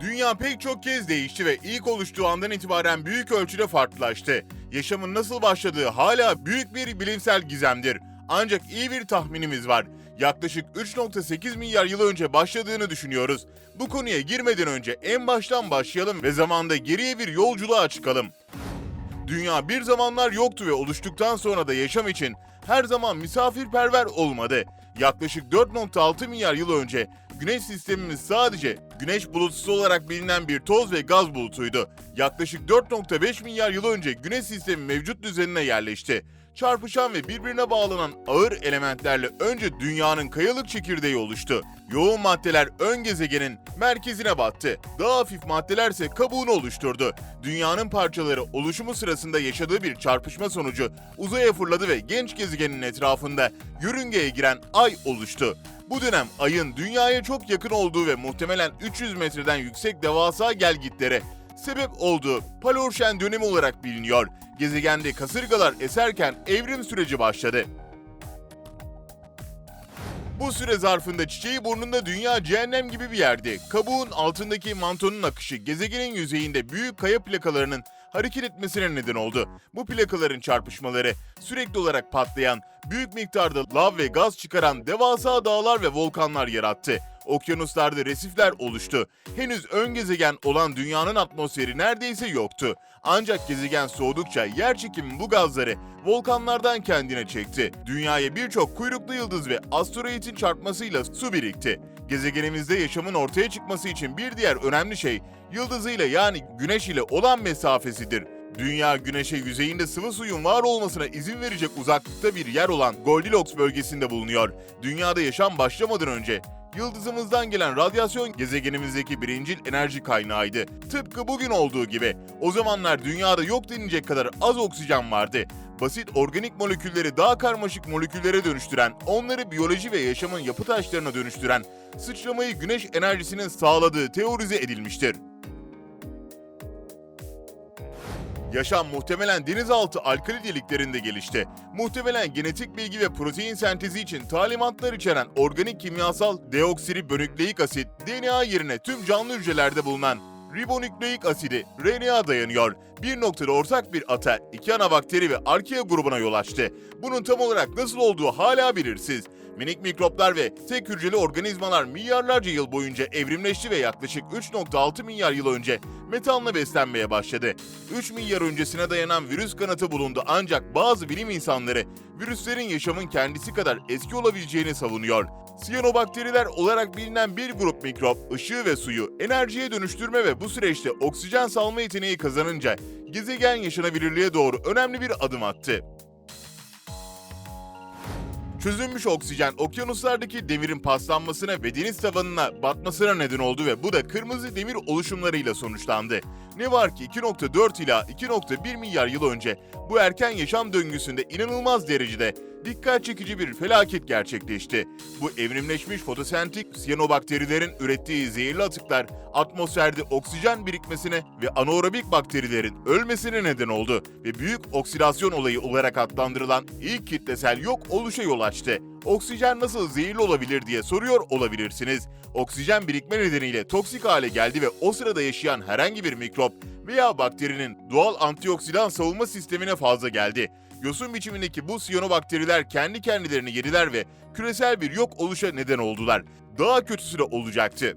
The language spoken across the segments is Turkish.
Dünya pek çok kez değişti ve ilk oluştuğu andan itibaren büyük ölçüde farklılaştı. Yaşamın nasıl başladığı hala büyük bir bilimsel gizemdir. Ancak iyi bir tahminimiz var. Yaklaşık 3.8 milyar yıl önce başladığını düşünüyoruz. Bu konuya girmeden önce en baştan başlayalım ve zamanda geriye bir yolculuğa çıkalım. Dünya bir zamanlar yoktu ve oluştuktan sonra da yaşam için her zaman misafirperver olmadı. Yaklaşık 4.6 milyar yıl önce Güneş sistemimiz sadece güneş bulutsuzu olarak bilinen bir toz ve gaz bulutuydu. Yaklaşık 4.5 milyar yıl önce Güneş sistemi mevcut düzenine yerleşti. Çarpışan ve birbirine bağlanan ağır elementlerle önce dünyanın kayalık çekirdeği oluştu. Yoğun maddeler ön gezegenin merkezine battı. Daha hafif maddeler ise kabuğunu oluşturdu. Dünyanın parçaları oluşumu sırasında yaşadığı bir çarpışma sonucu uzaya fırladı ve genç gezegenin etrafında yörüngeye giren ay oluştu. Bu dönem ayın dünyaya çok yakın olduğu ve muhtemelen 300 metreden yüksek devasa gelgitlere sebep olduğu Paleojen dönemi olarak biliniyor. Gezegende kasırgalar eserken evrim süreci başladı. Bu süre zarfında çiçeği burnunda dünya cehennem gibi bir yerdi. Kabuğun altındaki mantonun akışı gezegenin yüzeyinde büyük kaya plakalarının hareket etmesine neden oldu. Bu plakaların çarpışmaları sürekli olarak patlayan, büyük miktarda lav ve gaz çıkaran devasa dağlar ve volkanlar yarattı. Okyanuslarda resifler oluştu. Henüz ön gezegen olan dünyanın atmosferi neredeyse yoktu. Ancak gezegen soğudukça yer çekimi bu gazları volkanlardan kendine çekti. Dünyaya birçok kuyruklu yıldız ve asteroidin çarpmasıyla su birikti. Gezegenimizde yaşamın ortaya çıkması için bir diğer önemli şey yıldızıyla yani güneş ile olan mesafesidir. Dünya güneşe yüzeyinde sıvı suyun var olmasına izin verecek uzaklıkta bir yer olan Goldilocks bölgesinde bulunuyor. Dünyada yaşam başlamadan önce Yıldızımızdan gelen radyasyon gezegenimizdeki birincil enerji kaynağıydı. Tıpkı bugün olduğu gibi. O zamanlar dünyada yok denilecek kadar az oksijen vardı. Basit organik molekülleri daha karmaşık moleküllere dönüştüren, onları biyoloji ve yaşamın yapı taşlarına dönüştüren sıçramayı güneş enerjisinin sağladığı teorize edilmiştir. Yaşam muhtemelen denizaltı alkali deliklerinde gelişti. Muhtemelen genetik bilgi ve protein sentezi için talimatlar içeren organik kimyasal deoksiribonükleik asit, DNA yerine tüm canlı hücrelerde bulunan ribonükleik asidi, RNA dayanıyor. Bir noktada ortak bir ata, iki ana bakteri ve arkea grubuna yol açtı. Bunun tam olarak nasıl olduğu hala belirsiz. Minik mikroplar ve tek hücreli organizmalar milyarlarca yıl boyunca evrimleşti ve yaklaşık 3.6 milyar yıl önce metanla beslenmeye başladı. 3 milyar öncesine dayanan virüs kanıtı bulundu ancak bazı bilim insanları virüslerin yaşamın kendisi kadar eski olabileceğini savunuyor. Siyanobakteriler olarak bilinen bir grup mikrop, ışığı ve suyu enerjiye dönüştürme ve bu süreçte oksijen salma yeteneği kazanınca gezegen yaşanabilirliğe doğru önemli bir adım attı. Çözülmüş oksijen okyanuslardaki demirin paslanmasına ve deniz tabanına batmasına neden oldu ve bu da kırmızı demir oluşumlarıyla sonuçlandı. Ne var ki 2.4 ila 2.1 milyar yıl önce bu erken yaşam döngüsünde inanılmaz derecede dikkat çekici bir felaket gerçekleşti. Bu evrimleşmiş fotosentik siyanobakterilerin ürettiği zehirli atıklar atmosferde oksijen birikmesine ve anaerobik bakterilerin ölmesine neden oldu ve büyük oksidasyon olayı olarak adlandırılan ilk kitlesel yok oluşa yol açtı. Oksijen nasıl zehirli olabilir diye soruyor olabilirsiniz. Oksijen birikme nedeniyle toksik hale geldi ve o sırada yaşayan herhangi bir mikrop veya bakterinin doğal antioksidan savunma sistemine fazla geldi. Yosun biçimindeki bu siyanobakteriler kendi kendilerini yediler ve küresel bir yok oluşa neden oldular. Daha kötüsü de olacaktı.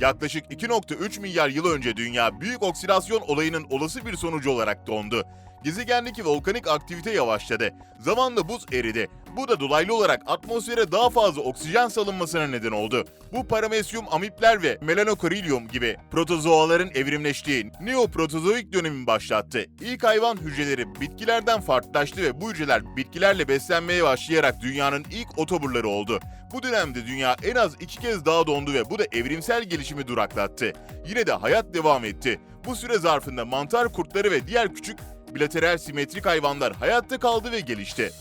Yaklaşık 2.3 milyar yıl önce dünya büyük oksidasyon olayının olası bir sonucu olarak dondu. Gezegendeki volkanik aktivite yavaşladı. Zamanla buz eridi. Bu da dolaylı olarak atmosfere daha fazla oksijen salınmasına neden oldu. Bu paramesyum amipler ve melanokorilyum gibi protozoaların evrimleştiği neoprotozoik dönemi başlattı. İlk hayvan hücreleri bitkilerden farklılaştı ve bu hücreler bitkilerle beslenmeye başlayarak dünyanın ilk otoburları oldu. Bu dönemde dünya en az iki kez daha dondu ve bu da evrimsel gelişimi duraklattı. Yine de hayat devam etti. Bu süre zarfında mantar kurtları ve diğer küçük bilateral simetrik hayvanlar hayatta kaldı ve gelişti.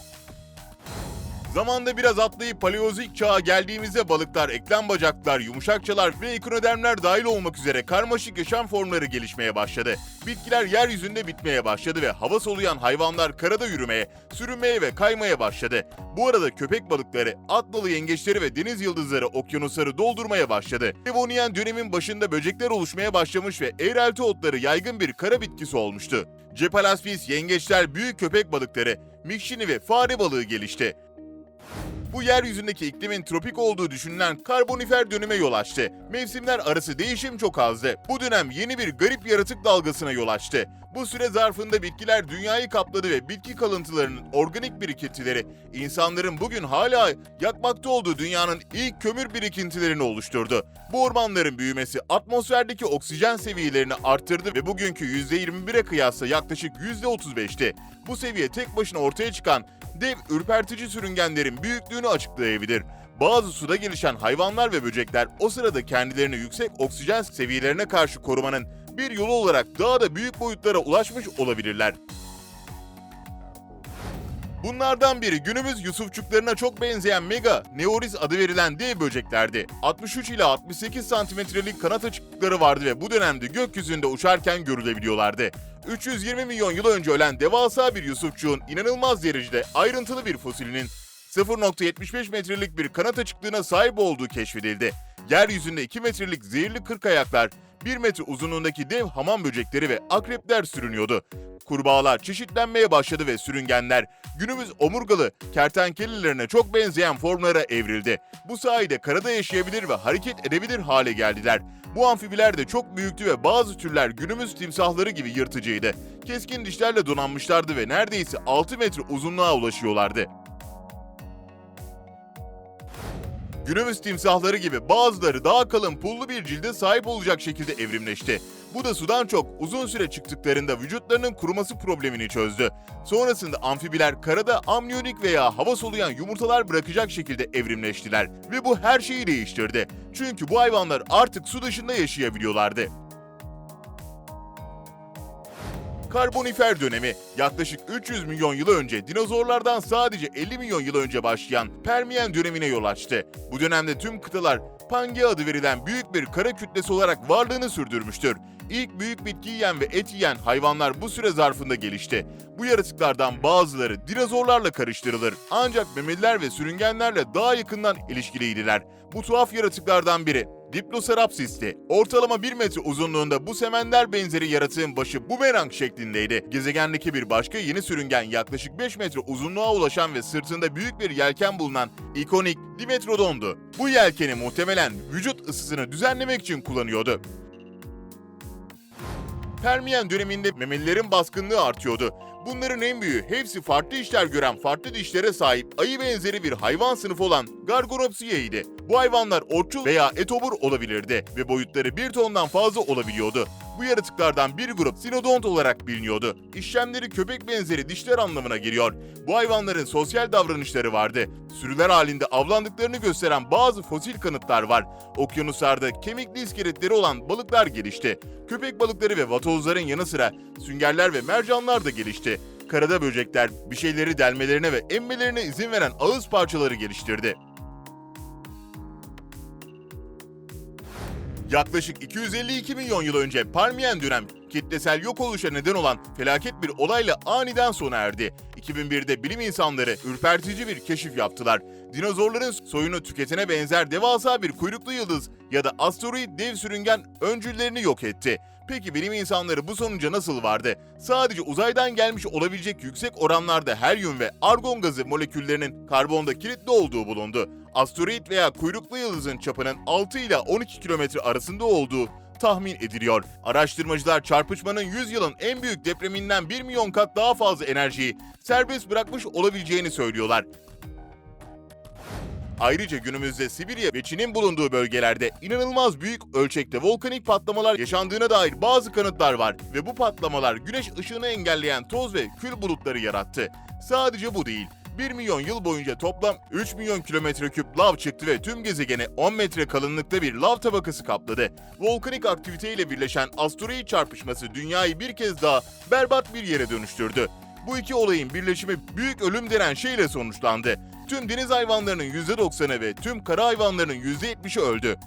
Zamanda biraz atlayıp paleozik çağa geldiğimizde balıklar, eklem bacaklar, yumuşakçalar ve ekinodermler dahil olmak üzere karmaşık yaşam formları gelişmeye başladı. Bitkiler yeryüzünde bitmeye başladı ve hava soluyan hayvanlar karada yürümeye, sürünmeye ve kaymaya başladı. Bu arada köpek balıkları, atlalı yengeçleri ve deniz yıldızları okyanusları doldurmaya başladı. Devoniyen dönemin başında böcekler oluşmaya başlamış ve eğrelti otları yaygın bir kara bitkisi olmuştu. Cepalaspis, yengeçler, büyük köpek balıkları, mikşini ve fare balığı gelişti. Bu yeryüzündeki iklimin tropik olduğu düşünülen karbonifer döneme yol açtı. Mevsimler arası değişim çok azdı. Bu dönem yeni bir garip yaratık dalgasına yol açtı. Bu süre zarfında bitkiler dünyayı kapladı ve bitki kalıntılarının organik birikintileri insanların bugün hala yakmakta olduğu dünyanın ilk kömür birikintilerini oluşturdu. Bu ormanların büyümesi atmosferdeki oksijen seviyelerini arttırdı ve bugünkü %21'e kıyasla yaklaşık %35'ti. Bu seviye tek başına ortaya çıkan dev ürpertici sürüngenlerin büyüklüğünü açıklayabilir. Bazı suda gelişen hayvanlar ve böcekler o sırada kendilerini yüksek oksijen seviyelerine karşı korumanın bir yolu olarak daha da büyük boyutlara ulaşmış olabilirler. Bunlardan biri günümüz Yusufçuklarına çok benzeyen Mega Neoris adı verilen dev böceklerdi. 63 ila 68 santimetrelik kanat açıklıkları vardı ve bu dönemde gökyüzünde uçarken görülebiliyorlardı. 320 milyon yıl önce ölen devasa bir Yusufçuğun inanılmaz derecede ayrıntılı bir fosilinin 0.75 metrelik bir kanat açıklığına sahip olduğu keşfedildi. Yeryüzünde 2 metrelik zehirli kırk ayaklar, 1 metre uzunluğundaki dev hamam böcekleri ve akrepler sürünüyordu. Kurbağalar çeşitlenmeye başladı ve sürüngenler günümüz omurgalı kertenkelelerine çok benzeyen formlara evrildi. Bu sayede karada yaşayabilir ve hareket edebilir hale geldiler. Bu amfibiler de çok büyüktü ve bazı türler günümüz timsahları gibi yırtıcıydı. Keskin dişlerle donanmışlardı ve neredeyse 6 metre uzunluğa ulaşıyorlardı. Günümüz timsahları gibi bazıları daha kalın pullu bir cilde sahip olacak şekilde evrimleşti. Bu da sudan çok uzun süre çıktıklarında vücutlarının kuruması problemini çözdü. Sonrasında amfibiler karada amniyonik veya hava soluyan yumurtalar bırakacak şekilde evrimleştiler ve bu her şeyi değiştirdi. Çünkü bu hayvanlar artık su dışında yaşayabiliyorlardı. Karbonifer dönemi yaklaşık 300 milyon yıl önce dinozorlardan sadece 50 milyon yıl önce başlayan Permiyen dönemine yol açtı. Bu dönemde tüm kıtalar Pangea adı verilen büyük bir kara kütlesi olarak varlığını sürdürmüştür. İlk büyük bitki yiyen ve et yiyen hayvanlar bu süre zarfında gelişti. Bu yaratıklardan bazıları dinozorlarla karıştırılır. Ancak memeliler ve sürüngenlerle daha yakından ilişkiliydiler. Bu tuhaf yaratıklardan biri Diplocerapsis'ti. Ortalama 1 metre uzunluğunda bu semender benzeri yaratığın başı bumerang şeklindeydi. Gezegendeki bir başka yeni sürüngen yaklaşık 5 metre uzunluğa ulaşan ve sırtında büyük bir yelken bulunan ikonik Dimetrodon'du. Bu yelkeni muhtemelen vücut ısısını düzenlemek için kullanıyordu. Permiyen döneminde memelilerin baskınlığı artıyordu. Bunların en büyüğü hepsi farklı işler gören farklı dişlere sahip ayı benzeri bir hayvan sınıfı olan Gargonopsiae'ydi. Bu hayvanlar otçul veya etobur olabilirdi ve boyutları bir tondan fazla olabiliyordu. Bu yaratıklardan bir grup sinodont olarak biliniyordu. İşlemleri köpek benzeri dişler anlamına geliyor. Bu hayvanların sosyal davranışları vardı. Sürüler halinde avlandıklarını gösteren bazı fosil kanıtlar var. Okyanuslarda kemikli iskeletleri olan balıklar gelişti. Köpek balıkları ve vatozların yanı sıra süngerler ve mercanlar da gelişti. Karada böcekler bir şeyleri delmelerine ve emmelerine izin veren ağız parçaları geliştirdi. Yaklaşık 252 milyon yıl önce Permiyen dönem kitlesel yok oluşa neden olan felaket bir olayla aniden sona erdi. 2001'de bilim insanları ürpertici bir keşif yaptılar. Dinozorların soyunu tüketene benzer devasa bir kuyruklu yıldız ya da asteroid dev sürüngen öncüllerini yok etti. Peki bilim insanları bu sonuca nasıl vardı? Sadece uzaydan gelmiş olabilecek yüksek oranlarda helyum ve argon gazı moleküllerinin karbonda kilitli olduğu bulundu. Asteroid veya kuyruklu yıldızın çapının 6 ile 12 kilometre arasında olduğu tahmin ediliyor. Araştırmacılar çarpışmanın 100 yılın en büyük depreminden 1 milyon kat daha fazla enerjiyi serbest bırakmış olabileceğini söylüyorlar. Ayrıca günümüzde Sibirya ve Çin'in bulunduğu bölgelerde inanılmaz büyük ölçekte volkanik patlamalar yaşandığına dair bazı kanıtlar var ve bu patlamalar güneş ışığını engelleyen toz ve kül bulutları yarattı. Sadece bu değil. 1 milyon yıl boyunca toplam 3 milyon kilometre küp lav çıktı ve tüm gezegeni 10 metre kalınlıkta bir lav tabakası kapladı. Volkanik aktiviteyle birleşen asteroid çarpışması dünyayı bir kez daha berbat bir yere dönüştürdü. Bu iki olayın birleşimi büyük ölüm denen şeyle sonuçlandı. Tüm deniz hayvanlarının %90'ı ve tüm kara hayvanlarının %70'i öldü.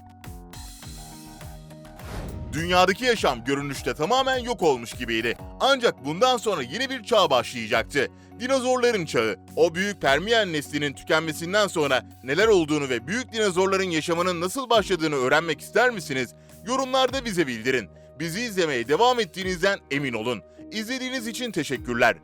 Dünyadaki yaşam görünüşte tamamen yok olmuş gibiydi. Ancak bundan sonra yeni bir çağ başlayacaktı. Dinozorların çağı. O büyük Permiyen neslinin tükenmesinden sonra neler olduğunu ve büyük dinozorların yaşamının nasıl başladığını öğrenmek ister misiniz? Yorumlarda bize bildirin. Bizi izlemeye devam ettiğinizden emin olun. İzlediğiniz için teşekkürler.